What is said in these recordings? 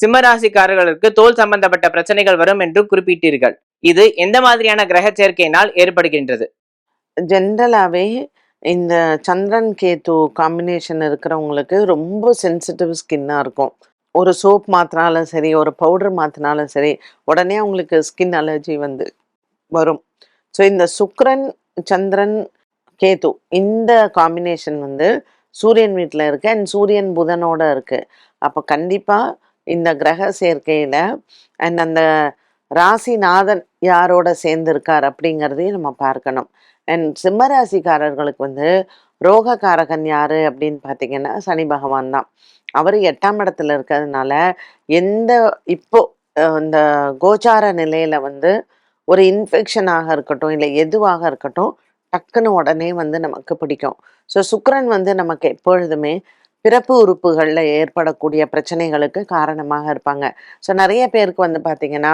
சிம்மராசிக்காரர்களுக்கு தோல் சம்பந்தப்பட்ட பிரச்சனைகள் வரும் என்று குறிப்பிட்டீர்கள். இது எந்த மாதிரியான கிரக சேர்க்கையினால் ஏற்படுகின்றது? ஜென்ரலாகவே இந்த சந்திரன் கேத்து காம்பினேஷன் இருக்கிறவங்களுக்கு ரொம்ப சென்சிட்டிவ் ஸ்கின்னாக இருக்கும். ஒரு சோப் மாத்தினாலும் சரி ஒரு பவுடர் மாற்றினாலும் சரி உடனே அவங்களுக்கு ஸ்கின் அலர்ஜி வந்து வரும். ஸோ இந்த சுக்ரன் சந்திரன் கேத்து இந்த காம்பினேஷன் வந்து சூரியன் வீட்டில் இருக்கு அண்ட் சூரியன் புதனோட இருக்கு. அப்போ கண்டிப்பாக இந்த கிரக சேர்க்கையில் அண்ட் அந்த ராசிநாதன் யாரோட சேர்ந்திருக்கார் அப்படிங்கிறதையும் நம்ம பார்க்கணும். அண்ட் சிம்மராசிக்காரர்களுக்கு வந்து ரோககாரகன் யாரு அப்படின்னு பார்த்தீங்கன்னா சனி பகவான் தான். அவர் எட்டாம் இடத்துல இருக்கிறதுனால எந்த இப்போ இந்த கோச்சார நிலையில வந்து ஒரு இன்ஃபெக்ஷனாக இருக்கட்டும் இல்லை எதுவாக இருக்கட்டும் டக்குன்னு உடனே வந்து நமக்கு பிடிக்கும். ஸோ சுக்கரன் வந்து நமக்கு எப்பொழுதுமே பிறப்பு உறுப்புகளில் ஏற்படக்கூடிய பிரச்சனைகளுக்கு காரணமாக இருப்பாங்க. ஸோ நிறைய பேருக்கு வந்து பார்த்திங்கன்னா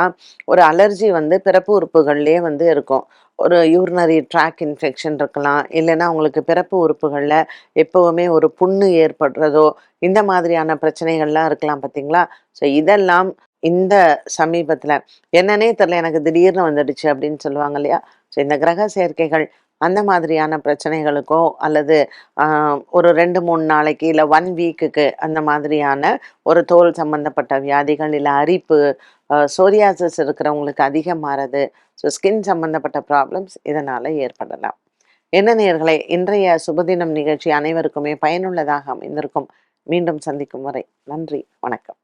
ஒரு அலர்ஜி வந்து பிறப்பு உறுப்புகள்லேயே வந்து இருக்கும். ஒரு யூரினரி ட்ராக் இன்ஃபெக்ஷன் இருக்கலாம். இல்லைன்னா அவங்களுக்கு பிறப்பு உறுப்புகளில் எப்போவுமே ஒரு புண்ணு ஏற்படுறதோ இந்த மாதிரியான பிரச்சனைகள்லாம் இருக்கலாம் பார்த்தீங்களா ஸோ இதெல்லாம் இந்த சமீபத்தில் என்னன்னே தெரில எனக்கு திடீர்னு வந்துடுச்சு அப்படின்னு சொல்லுவாங்க இல்லையா? ஸோ இந்த கிரக சேர்க்கைகள் அந்த மாதிரியான பிரச்சனைகளுக்கோ அல்லது ஒரு ரெண்டு மூணு நாளைக்கு இல்லை ஒன் வீக்குக்கு அந்த மாதிரியான ஒரு தோல் சம்பந்தப்பட்ட வியாதிகள் இல்லை அரிப்பு சோரியாசிஸ் இருக்கிறவங்களுக்கு அதிகமாகிறது ஸோ ஸ்கின் சம்பந்தப்பட்ட ப்ராப்ளம்ஸ் இதனால் ஏற்படலாம். என்ன நேர்களை இன்றைய சுபதினம் நிகழ்ச்சி அனைவருக்குமே பயனுள்ளதாக அமைந்திருக்கும். மீண்டும் சந்திக்கும் வரை நன்றி வணக்கம்.